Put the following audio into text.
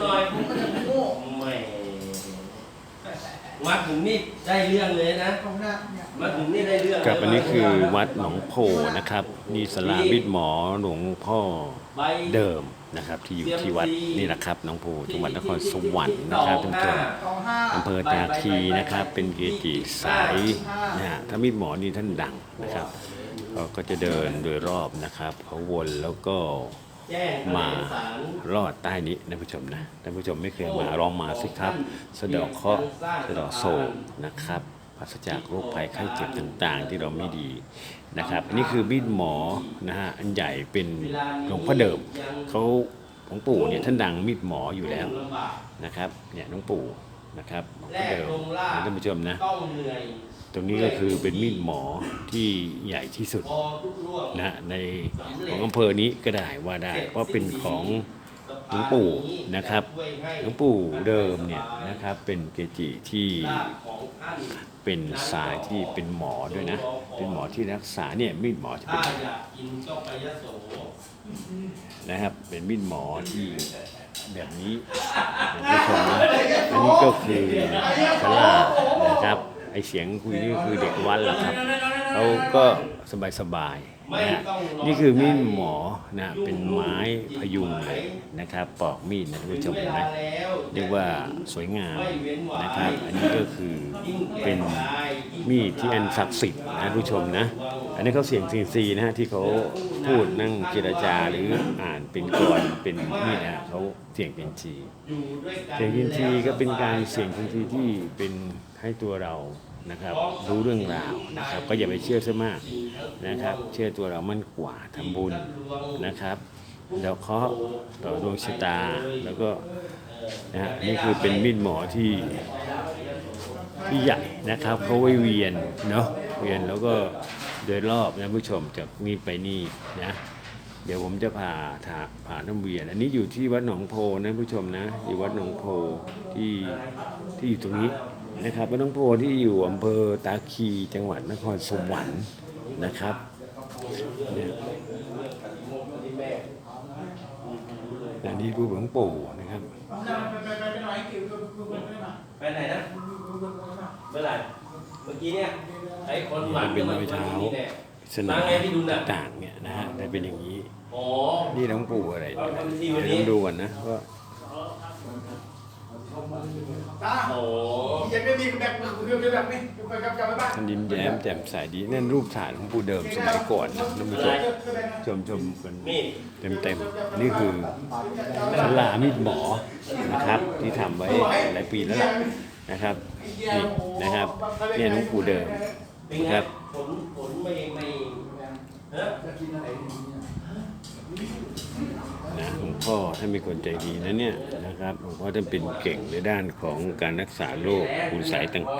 หน่อยผมก็จะโง่ไม่วัดผมนี่ได้เรื่องเลยนะผมนะเนี่ยวัดผมนี่ได้เรื่องเลยกับอันนี้คือวัดหนองโพนะครับ นี่สลามิดหมอหลวงพ่อใบ เดิมนะครับ ที่อยู่ที่วัดนี่นะครับหนองโพจังหวัดนครสวรรค์นะครับท่านผู้ชมสองห้าอำเภอตาคีนะครับ เป็นเกจิสายนะฮะถ้ามีดหมอนี่ท่านดังนะครับเขาก็จะเดินโดยรอบนะครับเขาวนแล้วก็แจ้ง มาสารรอดใต้นี้ท่านผู้ชมนะท่านผู้ชมไม่เคยมาลองมาสิครับ สะเดอกเคราะห์สะเดอกโศกนะครับปราศจากโรคภัยไข้เจ็บต่างๆ ที่เราไม่ดีนะครับอันนี้คือมีดหมอนะฮะอันใหญ่เป็นหลวงพ่อเดิมเขาหลวงปู่เนี่ยท่านดังมีดหมออยู่แล้วลำบากนะครับเนี่ยหลวงปู่ นะครับหลวงแรพ่อกเดิมลงล่านะท่านผู้ชมนะ ต้องเหนื่อยตรงนี้ก็คือเป็นมีดหมอที่ใหญ่ที่สุดพอทุกร่วงนะในของอำเภอนี้ก็ได้ว่าได้เพราะเป็นของหลวงปู่นะครับ หลวงปู่เดิมเนี่ยนะครับเป็นเกจิที่ลาภของท่านเป็นสายที่เป็นหมอด้วยนะ เป็นหมอที่รักษาเนี่ยมีดหมอจะเป็ถ้านอยากกินก็ไปยโส นะครับ เป็นมีดหมอที่ แบบนี้ท่านผู้ชมนะอันนี้ก็คือสลานะครับไอเสียงคุยนี่คือเด็กวัดแหละครับเขาก็สบายสบาย ฮะนี่คือมีดหมอนะเป็นไม้พยุงเลยนะครับปอกมีดนะท่านผู้ชมนะเรียกว่าสวยงามนะครับ อันนี้ก็คือเป็นมีดที่อันศักดิ์สิทธิ์นะผู้ชมนะ อันนี้เขาเสียงซีซีนะฮะที่เขาพูดนั่งเจรจาหรืออ่านเป็นกรเป็นมีดนะเขาเสียงเป็นจีเสียงเป็นจีก็เป็นการเสียงเป็นจีที่เป็นให้ตัวเรานะครับรู้เรื่องราวนะครับ ก็อย่าไปเชื่อซะมาก นะครับ เชื่อตัวเรามั่นกว่าทำบุญนะครับ แล้วเคาะต่อดวงชะตาแล้วก็นะฮะนี่คือเป็นมีดหมอที่ที่ใหญ่นะครับเขาไว้เวียนเนาะเวียนแล้วก็โดยรอบนะผู้ชมจากนี่ไปนี่นะเดี๋ยวผมจะพาถาพาน้ำเวียน อันนี้อยู่ที่วัดหนองโพนะผู้ชมนะอยู่วัดหนองโพที่ที่อยู่ตรงนี้นะครับวัดหนองโพที่อยู่อำเภอตาคีจังหวัดนครสวรรค์ นะครับเนี่ยอันนี้รูปหลวงปู่นะครับผมจะไปไปไปไปหน่อยให้กิวดูดูดูดูหน่อยไปไหนนะดูดูดูดูหน่อยเมื่อไหร่ เมื่อกี้เนี่ยไอ้คนหวัมังนเป็นรอยเท้านี่แหละสนาต่างๆเนี่ยนะฮะได้เป็นอย่างนี้อ๋อนี่หลวงปู่อะไรเนี่ยนะที่วันเดี๋ยวนี้ต้องดูก่อนนะว่าตา โอ้ยังไม่มีแบบมือคือแบบนี้ไปกลับกลับไปบ้านท่านยิ้มแย้มแจ่มใสดีนั่นรูปถ่ายของปู่เดิมสมัยก่อนนะท่านผู้ชมชมชมกันมีดเต็มเต็มๆนี่คือสลามีดหมอนะครับ ที่ทำไว้หลายปีแล้วล่ะนะครับนี่นะครับเนี่ยหลวงปู่เดิมเป็นไงครับผลผลไม่ไม่ฮะนะหลวง พ่อท่านเป็นคนใจดีนะเนี่ยนะครับหลวงพ่อท่านเป็นเก่งในด้านของการรักษาโรคคุณสายต่างๆ